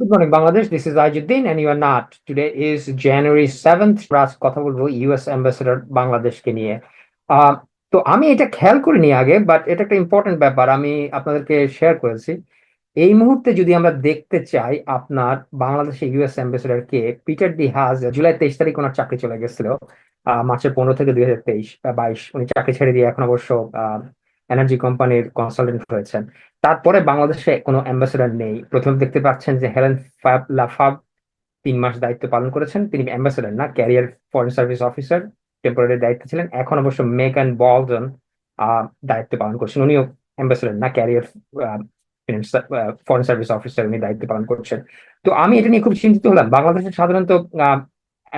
Good morning, Bangladesh. This is Ajuddin, and you are not. Today is January 7th. আজ কথা বলব US ambassador বাংলাদেশকে নিয়ে তো আমি এটা খেয়াল করিনি আগে বাট এটা একটা ইম্পর্টেন্ট ব্যাপার আমি আপনাদেরকে শেয়ার করেছি এই মুহূর্তে যদি আমরা দেখতে চাই আপনার বাংলাদেশে ইউএস অ্যাম্বাসেডর কে পিটার ডি হাজ জুলাই তেইশ তারিখ ওনার চাকরি চলে গেছিল মার্চের পনেরো থেকে দুই হাজার তেইশ বাইশ উনি চাকরি ছেড়ে দিয়ে এখন অবশ্য এনার্জি কোম্পানির কনসালটেন্ট হয়েছেন। তারপরে বাংলাদেশে কোনো অ্যাম্বাসেডর নেই। প্রথমে দেখতে পাচ্ছেন যে হেলেন ফাব লাফাব তিন মাস দায়িত্ব পালন করেছেন। তিনি অ্যাম্বাসেডর না career foreign service officer temporary দায়িত্ব ছিলেন। এখন অবশ্য মেগান বলজন দায়িত্ব পালন করছেন। উনিও অ্যাম্বাসেডর না ক্যারিয়ার ফরেন সার্ভিস অফিসার উনি দায়িত্ব পালন করছেন। তো আমি এটা নিয়ে খুব চিন্তিত হলাম। বাংলাদেশে সাধারণত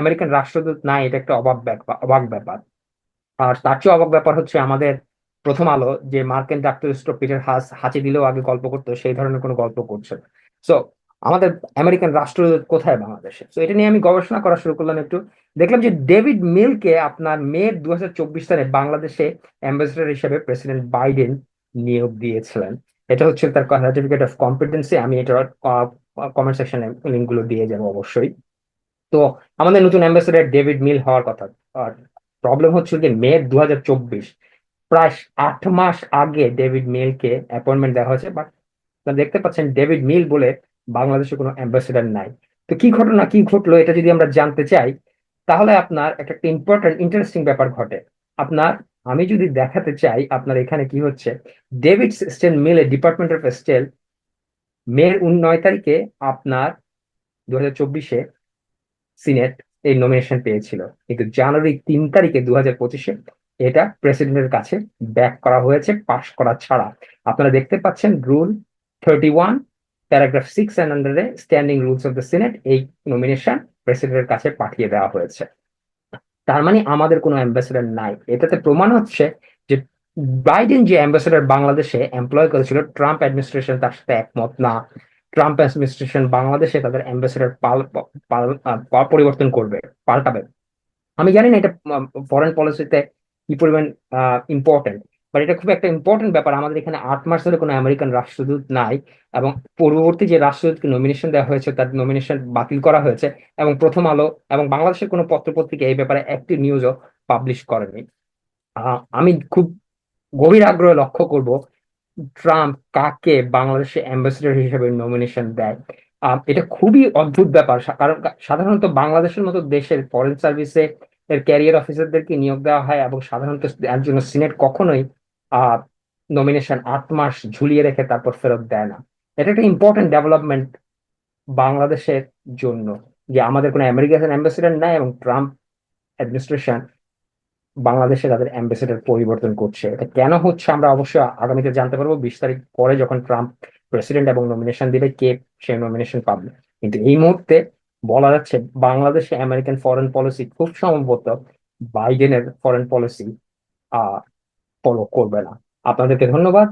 আমেরিকান রাষ্ট্রদূত নাই এটা একটা অবাক ব্যাপার অবাক ব্যাপার। আর তার চেয়ে অবাক ব্যাপার হচ্ছে আমাদের প্রথম আলো যে মার্কেন যুক্তরাষ্ট্র পিটার হাস হাঁচি দিলেও আগে গল্প করতো, সেই ধরনের কোনো গল্প করছে সো আমাদের আমেরিকান রাষ্ট্রদূত কোথায় বাংলাদেশে? তো এটা নিয়ে আমি গবেষণা করা শুরু করলাম একটু। দেখলাম যে ডেভিড মিলকে আপনার মে দু হাজার চব্বিশ সালে বাংলাদেশে অ্যাম্বাসেডর হিসেবে প্রেসিডেন্ট বাইডেন নিয়োগ দিয়েছিলেন। এটা হচ্ছে তার সার্টিফিকেট অফ কম্পিটেন্সি আমি এটার কমেন্ট সেকশনে লিঙ্কগুলো দিয়ে যাব অবশ্যই। তো, আমাদের নতুন অ্যাম্বাসেডর ডেভিড মিল হওয়ার কথা। আর প্রবলেম হচ্ছে যে মে দু হাজার চব্বিশ প্রায় আট মাস আগে ডেভিড মিলকে অ্যাপয়েন্টমেন্ট দেওয়া হয়েছে, বাট দেখতে পাচ্ছেন ডেভিড মিল বলে বাংলাদেশে কোনো অ্যাম্বাসেডার নাই। তো কি ঘটনা, কি ঘটলো এটা যদি আমরা জানতে চাই, তাহলে আপনার একটা ইম্পর্টেন্ট ইন্টারেস্টিং ব্যাপার ঘটে। আপনার, আমি যদি দেখাতে চাই আপনার এখানে কি হচ্ছে, ডেভিড স্টেল মিলে ডিপার্টমেন্ট অফ স্টেল মের নয় তারিখে আপনার দু হাজার চব্বিশে সিনেট এই নমিনেশন পেয়েছিল। কিন্তু জানুয়ারি তিন তারিখে দু হাজার পঁচিশে এটা প্রেসিডেন্টের কাছে ব্যাক করা হয়েছে পাশ করা ছাড়া। আপনারা দেখতে পাচ্ছেন rule thirty one paragraph six and আন্ডারে standing rules of the senate এই নমিনেশন প্রেসিডেন্টের কাছে পাঠিয়ে দেওয়া হয়েছে। তার মানে আমাদের কোনো অ্যাম্বাসেডার নাই। এটাতে প্রমাণ হচ্ছে যে বাইডেন যে অ্যাম্বাসেডার বাংলাদেশে এমপ্লয় করেছিল ট্রাম্প অ্যাডমিনিস্ট্রেশন তার সাথে একমত না। ট্রাম্প অ্যাডমিনিস্ট্রেশন বাংলাদেশে তাদের অ্যাম্বাসেডার পরিবর্তন করবে, পাল্টাবে। আমি জানি না এটা ফরেন পলিসিতে কি পরিমাণ ইম্পর্টেন্ট বাট এটা খুব একটা ইম্পর্টেন্ট ব্যাপার। আমাদের এখানে আট মাস ধরে কোনো আমেরিকান রাষ্ট্রদূত নাই এবং পূর্ববর্তী যে রাষ্ট্রদূতকে নমিনেশন দেওয়া হয়েছে, তার নমিনেশন বাতিল করা হয়েছে এবং প্রথম আলো এবং বাংলাদেশের কোনো পত্রপত্রিকা এই ব্যাপারে একটি নিউজও পাবলিশ করেনি। আমি খুব গভীর আগ্রহে লক্ষ্য করব ট্রাম্প কাকে বাংলাদেশে অ্যাম্বাসেডর হিসেবে নমিনেশন দেয়। এটা খুবই অদ্ভুত ব্যাপার। কারণ সাধারণত বাংলাদেশের মতো দেশের ফরেন সার্ভিসে এর ক্যারিয়ার অফিসারদেরকে নিয়োগ দেওয়া হয় এবং সাধারণত একজন সিনেট কখনোই নমিনেশন আট মাস ঝুলিয়ে রেখে তারপর ফেরত দেয় না। এটা একটা ইম্পর্টেন্ট ডেভেলপমেন্ট বাংলাদেশের জন্য, যে আমাদের কোনো আমেরিকান অ্যাম্বাসেডার নাই এবং ট্রাম্প অ্যাডমিনিস্ট্রেশন বাংলাদেশে তাদের অ্যাম্বাসেডার পরিবর্তন করছে। এটা কেন হচ্ছে আমরা অবশ্যই আগামীতে জানতে পারব। বিশ তারিখ পরে যখন ট্রাম্প প্রেসিডেন্ট এবং নমিনেশন দিবে, কে সেই নমিনেশন পাবে? কিন্তু এই মুহূর্তে বলা যাচ্ছে বাংলাদেশে আমেরিকান ফরেন পলিসি খুব সম্ভবত বাইডেনের ফরেন পলিসি ফলো করবে না। আপনাদেরকে ধন্যবাদ।